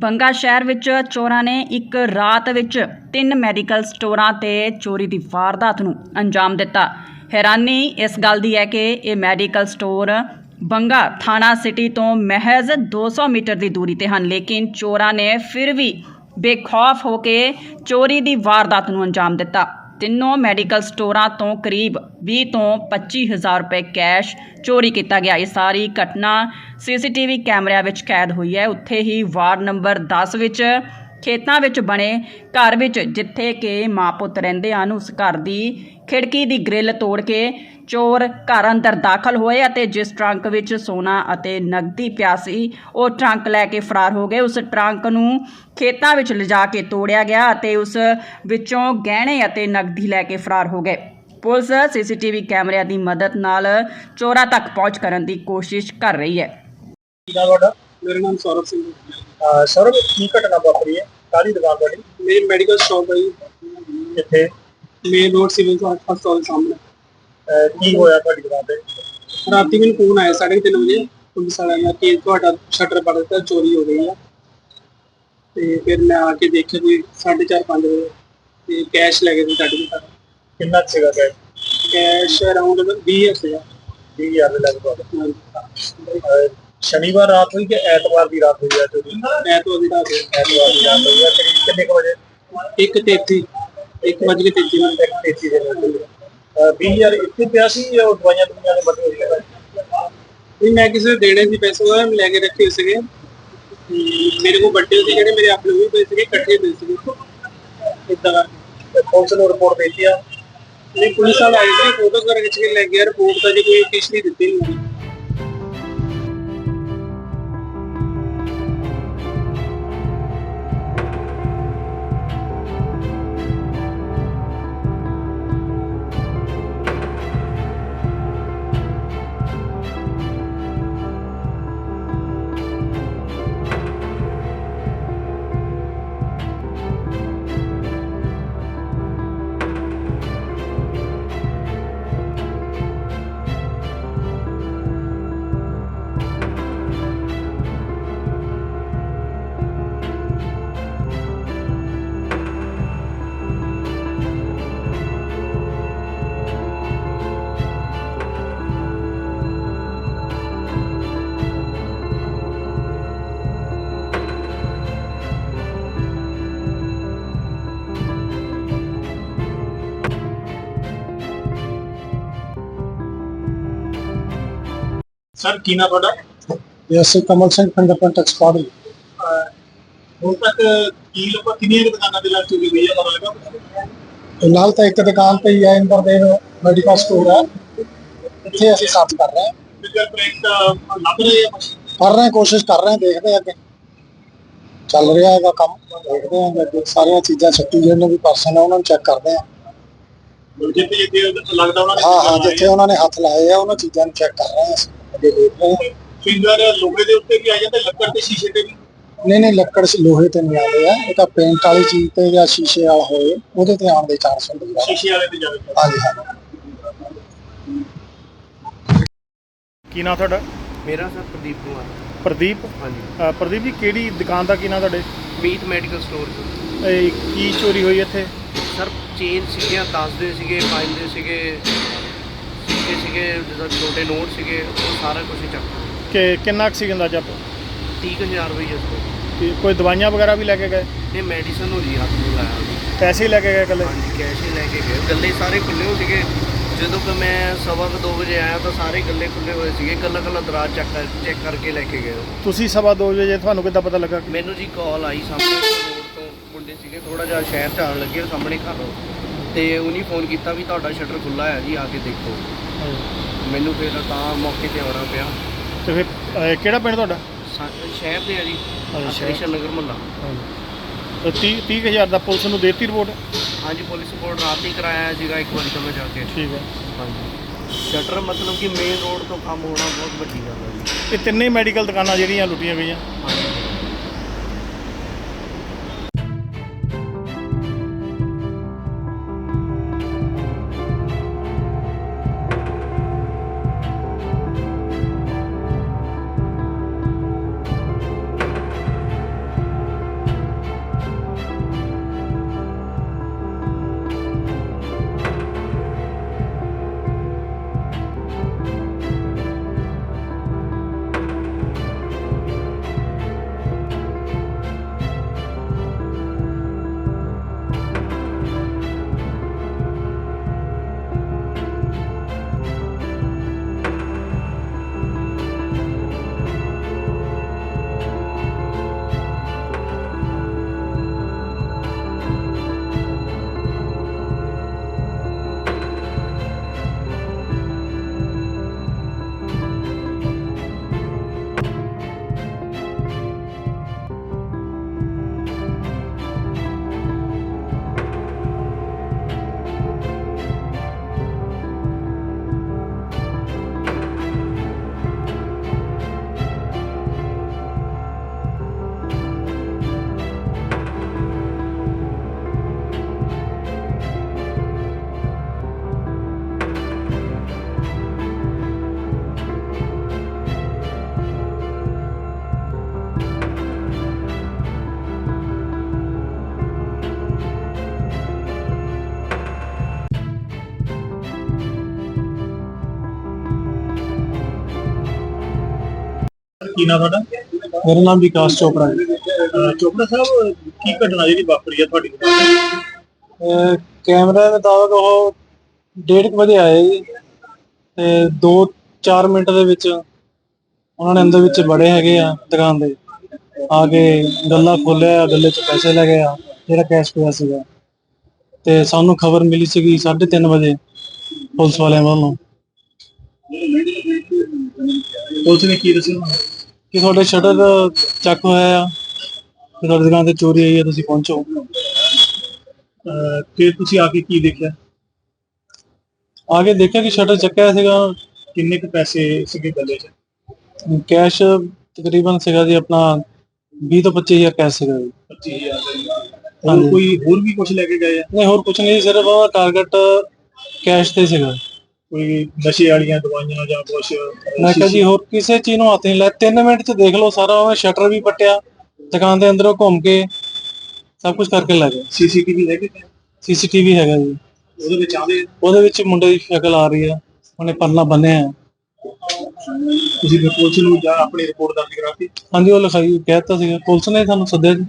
ਬੰਗਾ ਸ਼ਹਿਰ ਵਿੱਚ ਚੋਰਾਂ ਨੇ ਇੱਕ ਰਾਤ ਵਿੱਚ ਤਿੰਨ ਮੈਡੀਕਲ ਸਟੋਰਾਂ ਤੇ ਚੋਰੀ ਦੀ ਵਾਰਦਾਤ ਨੂੰ ਅੰਜਾਮ ਦਿੱਤਾ। ਹੈਰਾਨੀ ਇਸ ਗੱਲ ਦੀ ਹੈ ਕਿ ਇਹ ਮੈਡੀਕਲ ਸਟੋਰ ਬੰਗਾ ਥਾਣਾ ਸਿਟੀ ਤੋਂ ਮਹਿਜ਼ 200 ਮੀਟਰ ਦੀ ਦੂਰੀ ਤੇ ਹਨ, ਲੇਕਿਨ ਚੋਰਾਂ ਨੇ ਫਿਰ ਵੀ ਬੇਖੌਫ ਹੋ ਕੇ ਚੋਰੀ ਦੀ ਵਾਰਦਾਤ ਨੂੰ ਅੰਜਾਮ ਦਿੱਤਾ। ਤਿੰਨੋਂ ਮੈਡੀਕਲ ਸਟੋਰਾਂ ਤੋਂ ਕਰੀਬ 20 ਤੋਂ 25 ਹਜ਼ਾਰ ਰੁਪਏ ਕੈਸ਼ ਚੋਰੀ ਕੀਤਾ ਗਿਆ। ਇਹ ਸਾਰੀ ਘਟਨਾ ਸੀਸੀਟੀਵੀ ਕੈਮਰਿਆਂ ਵਿੱਚ ਕੈਦ ਹੋਈ ਹੈ। ਉੱਥੇ ਹੀ ਵਾਰਡ ਨੰਬਰ 10 ਵਿੱਚ ਖੇਤਾਂ ਵਿੱਚ ਬਣੇ ਘਰ ਵਿੱਚ ਜਿੱਥੇ ਕਿ ਮਾਂ ਪੁੱਤ ਰਹਿੰਦੇ ਹਨ, ਉਸ ਘਰ ਦੀ ਖਿੜਕੀ ਦੀ ਗ੍ਰਿਲ ਤੋੜ ਕੇ ਚੋਰ ਘਰ ਅੰਦਰ ਦਾਖਲ ਹੋਏ ਅਤੇ ਜਿਸ ਟਰੰਕ ਵਿੱਚ ਸੋਨਾ ਅਤੇ ਨਗਦੀ ਪਿਆ ਸੀ ਉਹ ਟਰੰਕ ਲੈ ਕੇ ਫਰਾਰ ਹੋ ਗਏ। ਉਸ ਟਰੰਕ ਨੂੰ ਖੇਤਾਂ ਵਿੱਚ ਲਿਜਾ ਕੇ ਤੋੜਿਆ ਗਿਆ ਅਤੇ ਉਸ ਵਿੱਚੋਂ ਗਹਿਣੇ ਅਤੇ ਨਗਦੀ ਲੈ ਕੇ ਫਰਾਰ ਹੋ ਗਏ। ਪੁਲਿਸ ਸੀਸੀਟੀਵੀ ਕੈਮਰਿਆਂ ਦੀ ਮਦਦ ਨਾਲ ਚੋਰਾਂ ਤੱਕ ਪਹੁੰਚ ਕਰਨ ਦੀ ਕੋਸ਼ਿਸ਼ ਕਰ ਰਹੀ ਹੈ। ਤੁਹਾਡਾ? ਮੇਰਾ ਨਾਮ ਸੌਰਵ ਸਿੰਘ ਹੈ। ਅਹ ਸਰ ਕੀ ਘਟਨਾ ਵਾਪਰੀ ਹੈ? ਕਾਹਦੀ ਦੁਕਾਨ ਤੁਹਾਡੀ? ਮੇਰੀ ਮੈਡੀਕਲ ਸ਼ਾਪ ਹੈ ਕਿੱਥੇ? ਮੇਨ ਰੋਡ ਸਿਵਲ ਹਸਪਤਾਲ ਸਾਹਮਣੇ। ਕੀ ਹੋਇਆ ਤੁਹਾਡੀ ਦੁਕਾਨ ਤੇ? ਰਾਤੀ ਮੈਨੂੰ ਫੋਨ ਆਇਆ 3:30 ਵਜੇ ਪੁਲਿਸ ਵਾਲਿਆਂ ਦਾ ਕਿ ਤੁਹਾਡਾ ਸ਼ਟਰ ਪੜ ਦਿੱਤਾ ਚੋਰੀ ਹੋ ਗਈ ਆ। ਤੇ ਫਿਰ ਮੈਂ ਆ ਕੇ ਦੇਖਿਆ ਜੀ 4:30 5 ਵਜੇ ਤੇ ਕੈਸ਼ ਲੈ ਗਏ ਸੀ ਸਾਡੇ ਕੋਲ ਕਿੰਨਾ ਕੁ ਸੀਗਾ ਕੈਸ਼ ਕੈਸ਼ ਅਰਾਊਂਡ 20000 ਸੀਗਾ 20000 ਦੇ ਲਗਭਗ। ਅਹ ਸ਼ਨੀਵਾਰ ਰਾਤ ਹੋਈ ਕਿ ਐਤਵਾਰ ਦੀ ਰਾਤ ਹੋਈ ਹੈ ਚੋਰੀ ਐਤਵਾਰ ਦੀ ਰਾਤ ਐਤਵਾਰ ਦੀ ਰਾਤ ਹੋਈ ਹੈ ਕਰੀਬ ਕਿੰਨੇ ਕੁ ਵਜੇ? 1:33 1 ਵਜੇ ਕੇ 33 ਮਿੰਟ। ਇੱਕ ਤੇਜ਼ੀ ਦੇ ਨਾਲ ਹੋਈ ਹੈ। ਅਹ 20000 ਇੱਥੇ ਪਿਆ ਸੀ ਜਾਂ ਉਹ ਦਵਾਈਆਂ ਦੁਨੀਆਂ ਨੇ ਬਦਲ ਹੈ ਨਹੀਂ ਮੈਂ ਕਿਸੇ ਨੂੰ ਦੇਣੇ ਸੀ ਪੈਸੇ ਉਹ ਮੈਂ ਲੈ ਕੇ ਰੱਖੇ ਹੋਏ ਸੀਗੇ। ਤੇ ਮੇਰੇ ਕੋਲ ਵੱਡੇ ਸੀ ਜਿਹੜੇ ਮੇਰੇ ਆਪਣੇ ਉਹ ਵੀ ਪਏ ਸੀਗੇ ਇਕੱਠੇ ਪਏ ਸੀਗੇ। ਇਦਾਂ ਕਰਕੇ। ਤੇ ਪੁਲਿਸ ਨੂੰ ਰਿਪੋਰਟ ਦਿੱਤੀ ਆ? ਨਹੀਂ ਪੁਲਿਸ ਵਾਲਾ ਆਈ ਸੀ ਫੋਟੋ ਕਰ ਖਿੱਚ ਕੇ ਲੈ ਗਿਆ ਰਿਪੋਰਟ ਤਾਂ ਜੀ ਕੋਈ ਕਿਸ ਨਹੀਂ ਦਿੱਤੀ ਨਹੀਂ। ਸਰ ਕੀ ਨਾ ਤੁਹਾਡਾ? Yes Kamal Singh fingerprint expert ਹੁਣ ਤੱਕ ਕੀ ਲੋਕਾਂ ਕਿੰਨੀਆਂ ਕੁ ਦੁਕਾਨਾਂ ਦੇ ਨਾਲ ਚੋਰੀ ਹੋਈ ਹੈ ਪਤਾ ਲੱਗਾ ਫਿਲਹਾਲ ਤਾਂ ਇੱਕ ਦੁਕਾਨ ਤੇ ਹੀ ਹੈ ਇੰਦਰਦੇਵ ਮੈਡੀਕਲ ਸਟੋਰ ਹੈ। ਇੱਥੇ ਅਸੀਂ ਸਰਚ ਕਰ ਰਹੇ ਹਾਂ। ਫਿੰਗਰ ਪ੍ਰਿੰਟ ਲੱਭ ਰਹੇ ਆ ਮਸ਼ੀਨ ਕਰ ਰਹੇ ਹਾਂ ਕੋਸ਼ਿਸ਼ ਕਰ ਰਹੇ ਹਾਂ ਦੇਖਦੇ ਹਾਂ ਅੱਗੇ। ਚੱਲ ਰਿਹਾ ਹੈਗਾ ਕੰਮ ਦੇਖਦੇ ਹਾਂ ਅੱਗੇ। ਸਾਰੀਆਂ ਚੀਜ਼ਾਂ ਛੱਟੀ ਜਿਹੜੇ ਵੀ ਪਰਸਨ ਆ ਉਹਨਾਂ ਨੂੰ ਚੈੱਕ ਕਰਦੇ ਹਾਂ। ਜਿੱਥੇ ਜਿੱਥੇ ਲੱਗਦਾ ਉਹਨਾਂ ਨੇ ਹਾਂ ਹਾਂ ਜਿੱਥੇ ਉਹਨਾਂ ਨੇ ਹੱਥ ਲਾਏ ਆ ਉਹਨਾਂ ਚੀਜ਼ਾਂ ਨੂੰ ਚੈੱਕ ਕਰ ਰਹੇ ਹਾਂ ਅਸੀਂ। ਅੱਗੇ ਦੇਖ ਰਹੇ ਹਾਂ ਫਿੰਗਰ ਲੋਹੇ ਦੇ ਉੱਤੇ ਵੀ ਆ ਜਾਂਦੇ ਲੱਕੜ ਤੇ ਸ਼ੀਸ਼ੇ ਤੇ ਵੀ? ਨਹੀਂ ਨਹੀਂ ਲੱਕੜ ਸ- ਲੋਹੇ ਤੇ ਨਹੀਂ ਆਉਂਦੇ ਆ। ਇਹ ਤਾਂ ਪੇਂਟ ਵਾਲੀ ਚੀਜ਼ ਤੇ ਜਾਂ ਸ਼ੀਸ਼ੇ ਵਾਲਾ ਹੋਏ ਉਹਦੇ ਤੇ ਆਉਣ ਦੇ ਚਾਂਸ ਹੁੰਦੇ ਆ। ਸ਼ੀਸ਼ੇ ਵਾਲੇ ਤੇ ਜਾਵੇ ਹਾਂਜੀ ਹਾਂਜੀ। ਕੀ ਨਾਂ ਤੁਹਾਡਾ? ਮੇਰਾ ਸਰ ਪ੍ਰਦੀਪ ਕੁਮਾਰ। ਪ੍ਰਦੀਪ? ਹਾਂਜੀ। ਅ, ਪ੍ਰਦੀਪ ਜੀ ਕਿਹੜੀ ਦੁਕਾਨ ਦਾ ਕੀ ਨਾਂ ਤੁਹਾਡੇ? ਮੀਤ ਮੈਡੀਕਲ ਸਟੋਰ ਤੋਂ। ਇਹ ਕੀ ਚੋਰੀ ਹੋਈ ਇੱਥੇ? ਸਰ ਚੇਨ ਸੀਗੀਆਂ 10 ਦੇ ਸੀਗੇ 5 ਦੇ ਸੀਗੇ। ਸਿੱਕੇ ਸੀਗੇ ਜਿੱਦਾਂ ਛੋਟੇ ਨੋਟ ਸੀਗੇ ਉਹ ਸਾਰਾ ਕੁਝ ਚੱਕ ਕਿ ਕਿੰਨਾ ਕੁ ਸੀ ਅੰਦਾਜ਼ਾ 30000 ਰੁਪਏ ਇਸ ਤੇ ਕੋਈ ਦਵਾਈਆਂ ਵਗੈਰਾ ਵੀ ਲੈ ਕੇ ਗਏ? ਇਹ ਮੈਡੀਸਨ ਹੋ ਜੀ ਹੱਥ ਨੂੰ ਲਾਇਆ ਪੈਸੇ ਲੈ ਕੇ ਗਏ ਇਕੱਲੇ? ਹਾਂਜੀ ਕੈਸ਼ ਹੀ ਲੈ ਕੇ ਗਏ। ਗੱਲੇ ਸਾਰੇ ਖੁੱਲੇ ਹੋ ਸੀਗੇ। ਜਦੋਂ ਕਿ ਮੈਂ ਸਵਾ ਕੁ ਦੋ ਵਜੇ ਆਇਆ ਤਾਂ ਸਾਰੇ ਗੱਲੇ ਖੁੱਲੇ ਹੋਏ ਸੀਗੇ। ਕੱਲਾ ਕੱਲਾ ਦਰਾਜ ਚੈੱਕ ਕਰ ਚੈੱਕ ਕਰਕੇ ਲੈ ਕੇ ਗਏ ਉਹ। ਤੁਸੀਂ ਸਵਾ ਦੋ ਵਜੇ ਤੁਹਾਨੂੰ ਕਿੱਦਾਂ ਪਤਾ ਲੱਗਾ ਕਿ ਮੈਨੂੰ ਜੀ ਕਾਲ ਆਈ ਸਾਹਮਣੇ। ਰੋਡ ਤੋਂ ਮੁੰਡੇ ਸੀਗੇ ਥੋੜਾ ਜਿਹਾ ਸ਼ਹਿਰ ਚ ਆਉਣ ਲੱਗੇ ਉਹ ਸਾਹਮਣੇ ਘਰ। ਤੇ ਉਹਨੇ ਫੋਨ ਕੀਤਾ ਵੀ ਤੁਹਾਡਾ ਸ਼ਟਰ ਖੁੱਲਾ ਹੈ ਜੀ ਆ ਕੇ ਦੇਖੋ। ਮੈਨੂੰ ਫਿਰ ਤਾਂ ਮੌਕੇ ਤੇ ਆਉਣਾ ਪਿਆ। ਤੇ ਫਿਰ ਕਿਹੜਾ ਪਿੰਡ ਤੁਹਾਡਾ? ਸਾ- ਸ਼ਹਿਰ ਦੇ ਆ ਜੀ। ਅੱਛਾ। ਕ੍ਰਿਸ਼ਨ ਨਗਰ ਮਹੱਲਾ। ਤੇ 30 30000 ਦਾ ਪੁਲਿਸ ਨੂੰ ਦੇਤੀ ਰਿਪੋਰਟ? ਹਾਂਜੀ ਪੁਲਿਸ ਰਿਪੋਰਟ ਰਾਤ ਹੀ ਕਰਾਇਆ ਸੀਗਾ ਇੱਕ ਵਾਰੀ ਤਾਂ ਮੈਂ ਜਾ ਕੇ। ਠੀਕ ਹੈ। ਹਾਂਜੀ। ਸ਼ਟਰ ਮਤਲਬ ਕਿ ਮੇਨ ਰੋਡ ਤੋਂ ਕੰਮ ਹੋਣਾ ਬਹੁਤ ਵੱਡੀ ਗੱਲ ਹੈ ਜੀ। ਇਹ ਤਿੰਨੇ ਮੈਡੀਕਲ ਦੁਕਾਨਾਂ ਜਿਹੜੀਆਂ ਲੁੱਟੀਆਂ ਗਈਆਂ। ਹਾਂਜੀ। ਕੀ ਨਾਮ ਤੁਹਾਡਾ? ਮੇਰਾ ਨਾਮ ਵਿਕਾਸ ਚੋਪੜਾ ਹੈ। ਅਹ ਚੋਪੜਾ ਸਾਹਿਬ ਕੀ ਘਟਨਾ ਜਿਹੜੀ ਵਾਪਰੀ ਆ ਤੁਹਾਡੀ? ਦੁਕਾਨ ਤੇ ਅਹ ਕੈਮਰੇ ਦੇ ਮੁਤਾਬਕ ਉਹ ਡੇਢ ਕੁ ਵਜੇ ਆਏ ਜੀ ਤੇ 2-4 ਮਿੰਟ ਦੇ ਵਿੱਚ ਉਹਨਾਂ ਨੇ ਅੰਦਰ ਵਿੱਚ ਬੜੇ ਹੈਗੇ ਆ ਦੁਕਾਨ ਦੇ। ਆ ਕੇ ਗੱਲਾ ਖੋਲਿਆ ਗੱਲੇ 'ਚ ਪੈਸੇ ਲੈ ਗਏ ਆ ਜਿਹੜਾ ਕੈਸ਼ ਪਿਆ ਸੀਗਾ। ਤੇ ਸਾਨੂੰ ਖਬਰ ਮਿਲੀ ਸੀਗੀ 3:30 ਵਜੇ ਪੁਲਿਸ ਵਾਲਿਆਂ ਵੱਲੋਂ। ਪੁਲਿਸ ਨੇ ਕੀ ਦੱਸਿਆ? ਤੁਹਾਨੂੰ? ਕਿ ਤੁਹਾਡੇ ਸ਼ਟਰ ਚੱਕ ਹੋਇਆ ਆ ਤੇ ਤੁਹਾਡੀ ਦੁਕਾਨ ਤੇ ਚੋਰੀ ਹੋਈ ਹੈ ਤੁਸੀਂ ਪਹੁੰਚੋ। ਅਹ ਤੇ ਤੁਸੀਂ ਆ ਕੇ ਕੀ ਦੇਖਿਆ? ਆ ਕੇ ਦੇਖਿਆ ਕਿ ਸ਼ਟਰ ਚੱਕਿਆ ਸੀਗਾ ਕਿੰਨੇ ਕੁ ਪੈਸੇ ਸੀਗੇ ਗੱਲੇ 'ਚ? ਕੈਸ਼ ਤਕਰੀਬਨ ਸੀਗਾ ਜੀ ਆਪਣਾ 20 ਤੋਂ 25000 ਕੈਸ਼ ਸੀਗਾ ਜੀ। 25000 ਦਾ ਹੋਰ ਕੋਈ ਹੋਰ ਵੀ ਕੁਝ ਲੈ ਕੇ ਗਏ ਆ? ਨਹੀਂ ਹੋਰ ਕੁਝ ਨਹੀਂ ਸਿਰਫ ਉਹ ਟਾਰਗੇਟ ਕੈਸ਼ ਤੇ ਸੀਗਾ। ਕੋਈ ਨਸ਼ੇ ਵਾਲੀਆਂ ਦਵਾਈਆਂ ਜਾਂ ਕੁਝ ਮੈਂ ਕਿਹਾ ਜੀ ਹੋਰ ਕਿਸੇ ਚੀਜ਼ ਨੂੰ ਹੱਥ ਨਹੀਂ ਲਾਇਆ। 3 ਮਿੰਟ ਚ ਦੇਖ ਲਓ ਸਾਰਾ ਉਹਨੇ ਸ਼ਟਰ ਵੀ ਪੱਟਿਆ ਦੁਕਾਨ ਦੇ ਅੰਦਰੋਂ ਘੁੰਮ ਕੇ ਸਭ ਕੁਝ ਕਰਕੇ ਲੈ ਗਏ। ਸੀਸੀਟੀਵੀ ਹੈਗੇ ਨੇ? ਸੀਸੀਟੀਵੀ ਹੈਗਾ ਜੀ। ਉਹਦੇ ਵਿੱਚ ਆਉਂਦੇ ਉਹਦੇ ਵਿੱਚ ਮੁੰਡੇ ਦੀ ਸ਼ਕਲ ਆ ਰਹੀ ਆ ਉਹਨੇ ਪਰਨਾ ਬੰਨਿਆ ਹੈ। ਤੁਸੀਂ ਫਿਰ ਪੁਲਿਸ ਨੂੰ ਜਾਂ ਆਪਣੀ ਰਿਪੋਰਟ ਦਰਜ ਕਰਾਤੀ? ਹਾਂਜੀ ਉਹ ਲਿਖਾਈ ਕਹਿਤਾ ਸੀਗਾ। ਪੁਲਿਸ ਨੇ ਸਾਨੂੰ ਸੱਦਿਆ ਜੀ।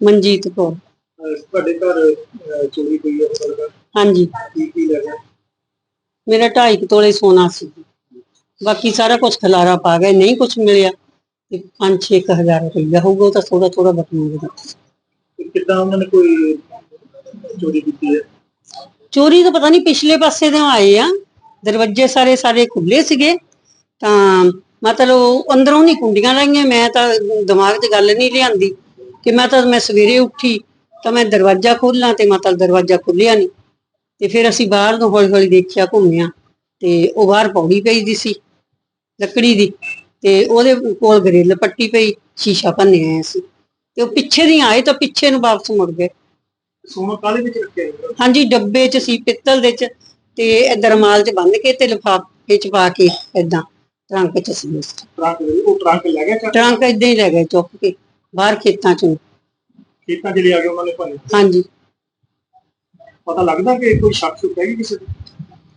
ਮਨਜੀਤ ਕੌਰ ਅਹ ਤੁਹਾਡੇ ਘਰ ਅਹ ਚੋਰੀ ਹੋਈ ਹੈ ਸਰ ਹਾਂਜੀ। ਕੀ ਕੀ ਲੱਗਾ ਮੇਰਾ 2.5 ਤੋਲੇ ਸੋਨਾ ਸੀ। ਬਾਕੀ ਸਾਰਾ ਕੁਝ ਖਲਾਰਾ ਪਾ ਗਏ ਨਹੀਂ ਕੁਝ ਮਿਲਿਆ। ਤੇ 5-6 ਹਜ਼ਾਰ ਰੁਪਇਆ ਹੋਊਗਾ ਉਹ ਤਾਂ ਥੋੜਾ ਥੋੜਾ ਬਟੂਗਾ ਕਿੱਦਾਂ ਉਹਨਾਂ ਨੇ ਕੋਈ ਚੋਰੀ ਕੀਤੀ ਹੈ? ਚੋਰੀ ਤਾਂ ਪਤਾ ਨਹੀਂ ਪਿਛਲੇ ਪਾਸੇ ਤੋਂ ਆਏ ਆ। ਦਰਵਾਜ਼ੇ ਸਾਰੇ ਸਾਰੇ ਖੁੱਲੇ ਸੀਗੇ। ਤਾਂ ਮਤਲਬ ਅੰਦਰੋਂ ਨਹੀਂ ਕੁੰਡੀਆਂ ਲਾਈਆਂ ਮੈਂ ਤਾਂ ਦਿਮਾਗ 'ਚ ਗੱਲ ਨਹੀਂ ਲਿਆਂਦੀ। ਕਿ ਮੈਂ ਤਾਂ ਮੈਂ ਸਵੇਰੇ ਉੱਠੀ ਤਾਂ ਮੈਂ ਦਰਵਾਜ਼ਾ ਖੋਲ੍ਹਾਂ ਤੇ ਮਤਲਬ ਦਰਵਾਜ਼ਾ ਖੁੱਲਿਆ ਨਹੀਂ ਤੇ ਫਿਰ ਅਸੀਂ ਬਾਹਰ ਨੂੰ ਹੌਲੀ ਹੌਲੀ ਦੇਖਿਆ ਘੁੰਮਿਆ ਤੇ ਉਹ ਬਾਹਰ ਪੌੜੀ ਪਈ ਦੀ ਸੀ ਲੱਕੜੀ ਦੀ। ਤੇ ਉਹਦੇ ਕੋਲ ਗਰਿੱਲ ਪੱਟੀ ਪਈ ਸ਼ੀਸ਼ਾ ਭੰਨਿਆ ਹੋਇਆ ਸੀ। ਤੇ ਉਹ ਪਿੱਛੇ ਦੀ ਆਏ ਤਾਂ ਪਿੱਛੇ ਨੂੰ ਵਾਪਸ ਮੁੜ ਗਏ। ਸੋਨਾ ਕਾਲੇ ਵਿੱਚ ਰੱਖਿਆ ਹਾਂਜੀ ਡੱਬੇ 'ਚ ਸੀ ਪਿੱਤਲ ਦੇ 'ਚ। ਤੇ ਇਹ ਰਮਾਲ 'ਚ ਬੰਨ ਕੇ ਤੇ ਲਿਫਾਫੇ 'ਚ ਪਾ ਕੇ ਏਦਾਂ ਟਰੰਕ 'ਚ ਸੀ। ਉਸ। ਟਰੰਕ ਉਹ ਟਰੰਕ ਲੈ ਗਿਆ ਟਰੰਕ ਏਦਾਂ ਹੀ ਲੈ ਗਏ ਚੁੱਕ ਕੇ। ਬਾਹਰ ਖੇਤਾਂ 'ਚ। ਖੇਤਾਂ 'ਚ ਲਿਆ ਕੇ ਉਹਨਾਂ ਨੇ ਭੰਨੇ ਹਾਂਜੀ। ਪਤਾ ਲੱਗਦਾ ਕਿ ਕੋਈ ਸ਼ੱਕ ਸ਼ੁਕ ਹੈਗੀ ਕਿਸੇ ਤੇ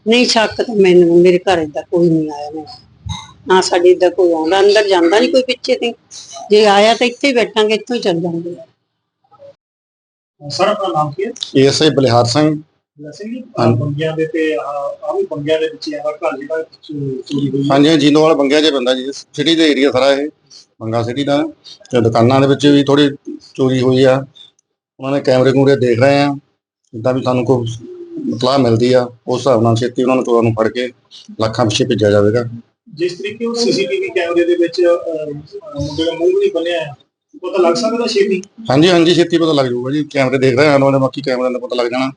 ਨਹੀਂ ਸ਼ੱਕ ਤਾਂ ਮੈਨੂੰ ਮੇਰੇ ਘਰ ਏਦਾਂ ਕੋਈ ਨਹੀਂ ਆਇਆ ਮੈਂ ਨਾ ਸਾਡੇ ਏਦਾਂ ਕੋਈ ਆਉਂਦਾ ਅੰਦਰ ਜਾਂਦਾ ਨਹੀਂ ਕੋਈ ਪਿੱਛੇ ਤੇ। ਜੇ ਆਇਆ ਤਾਂ ਇੱਥੇ ਹੀ ਬੈਠਾਂਗੇ ਇੱਥੋਂ ਹੀ ਚੱਲ ਜਾਂਦੇ ਆ ਸਰ ਆਪਣਾ ਨਾਮ ਕੀ ਹੈ? ਏਐਸਆਈ ਬਲਿਹਾਰ ਸਿੰਘ। ਵੈਸੇ ਜੀ ਆਹ ਬੰਗਿਆਂ ਦੇ ਤੇ ਆ ਵੀ ਬੰਗਿਆਂ ਦੇ ਵਿੱਚ ਆਵਾ ਘਰ ਜਿਹੜਾ ਚੋ- ਚੋਰੀ ਹੋਈ ਹੈ। ਹਾਂਜੀ ਹਾਂ, ਜੀਨੋ ਵਾਲਾ ਬੰਗਿਆ ਜੇ ਬੰਦਾ ਜੀ। ਸਿਟੀ ਦਾ ਏਰੀਆ ਸਾਰਾ ਇਹ ਬੰਗਾ ਸਿਟੀ ਦਾ। ਤੇ ਦੁਕਾਨਾਂ ਦੇ ਵਿੱਚ ਵੀ ਥੋੜੀ ਚੋਰੀ ਹੋਈ ਆ। ਉਹਨਾਂ ਨੇ ਕੈਮਰੇ ਕੂਮਰੇ ਦੇਖ ਰਹੇ ਆ। ਜਿੱਦਾਂ ਵੀ ਸਾਨੂੰ ਕੋਈ ਇਤਲਾਹ ਮਿਲਦੀ ਆ ਉਸ ਹਿਸਾਬ ਨਾਲ ਛੇਤੀ ਉਹਨਾਂ ਨੂੰ ਚੋਰਾਂ ਨੂੰ ਫੜ ਕੇ ਲੱਖਾਂ ਪਿੱਛੇ ਭੇਜਿਆ ਜਾਵੇਗਾ। ਜਿਸ ਤਰੀਕੇ ਉਹ ਸੀਸੀਟੀਵੀ ਕੈਮਰੇ ਦੇ ਵਿੱਚ ਮੁੰਡੇ ਦਾ ਮੂੰਹ ਨਹੀਂ ਬੰਨਿਆ ਹੈ, ਪਤਾ ਲੱਗ ਸਕਦਾ ਛੇਤੀ? ਹਾਂਜੀ ਹਾਂਜੀ ਛੇਤੀ ਪਤਾ ਲੱਗ ਜਾਊਗਾ ਜੀ। ਕੈਮਰੇ ਦੇਖ ਰਹੇ ਹਾਂ ਉਹਨਾਂ ਬਾਕੀ ਕੈਮਰਿਆਂ ਦਾ ਪਤਾ ਲੱਗ ਜਾਣਾ।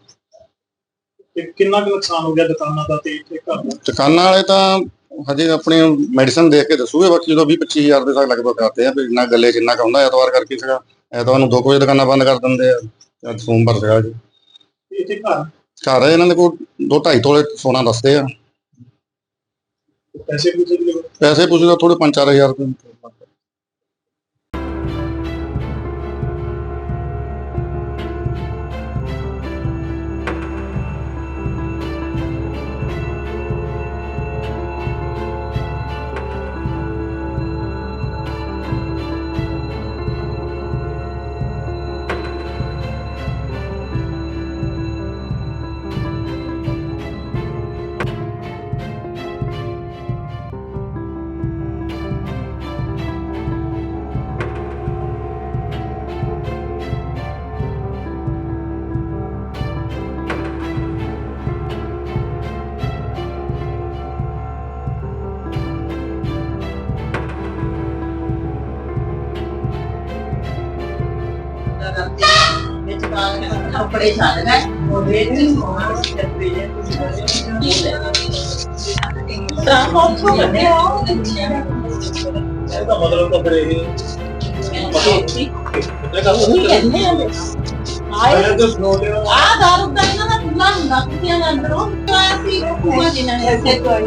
ਕਿੰਨਾ ਕੁ ਨੁਕਸਾਨ ਹੋ ਗਿਆ ਦੁਕਾਨਾਂ ਦਾ ਤੇ ਇੱਥੇ ਘਰ ਦਾ? ਦੁਕਾਨਾਂ ਵਾਲੇ ਤਾਂ ਹਜੇ ਆਪਣੀ ਮੈਡੀਸਨ ਦੇਖ ਕੇ ਦੱਸੂਗੇ ਬਾਕੀ ਜਦੋਂ 20 25000 ਦੇ ਤੱਕ ਲਗਭਗ ਕਰਦੇ ਆ ਵੀ ਇੰਨਾ ਗੱਲੇ ਜਿੰਨਾ ਕੁ ਹੁੰਦਾ ਐਤਵਾਰ ਕਰਕੇ ਸੀਗਾ। ਐਤਵਾਰ ਨੂੰ 2 ਵਜੇ ਦੁਕਾਨਾਂ ਬੰਦ ਕਰ ਦਿੰਦੇ ਆ ਤੇ ਅੱਜ ਸੋਮਵਾਰ ਸੀਗਾ ਜੀ ਤੇ ਇੱਥੇ ਘਰ? ਘਰ ਇਹਨਾਂ ਦੇ ਕੋਲ 2 2.5 ਤੋਲੇ ਸੋਨਾ ਦੱਸਦੇ ਆ। ਪੈਸੇ ਪੂਸੇ ਵੀ ਲੱਗੇ। ਪੈਸੇ ਪੁੱਛਦਾ ਥੋੜੇ 5-4000 ਰੁਪਏ ਕੱਪੜੇ ਛੱਡ ਗਏ ਉਹਦੇ ਤੇ ਸੋਨਾ ਚੱਪੇ ਜੇ ਤਾਂ ਉੱਥੋਂ ਕੱਢਿਆ ਇਹਦਾ ਮਤਲਬ ਤਾਂ ਫਿਰ ਇਹ ਉਹ ਕਹਿੰਦੇ ਆ? ਆਏ। ਤਾਂ ਆ ਦਾਰੂ ਦਾ ਇਹਨਾਂ ਦਾ ਖੁੱਲਾ ਹੁੰਦਾ ਕੁੱਤਿਆਂ ਦੇ ਅੰਦਰੋਂ। ਆਇਆ ਸੀ ਕੁਆ ਜਿਨ੍ਹਾਂ ਨੇ ਇੱਥੇ ਦਵਾਈ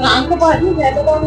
ਰੰਗ ਬਾਜੀ ਜੈਦਾ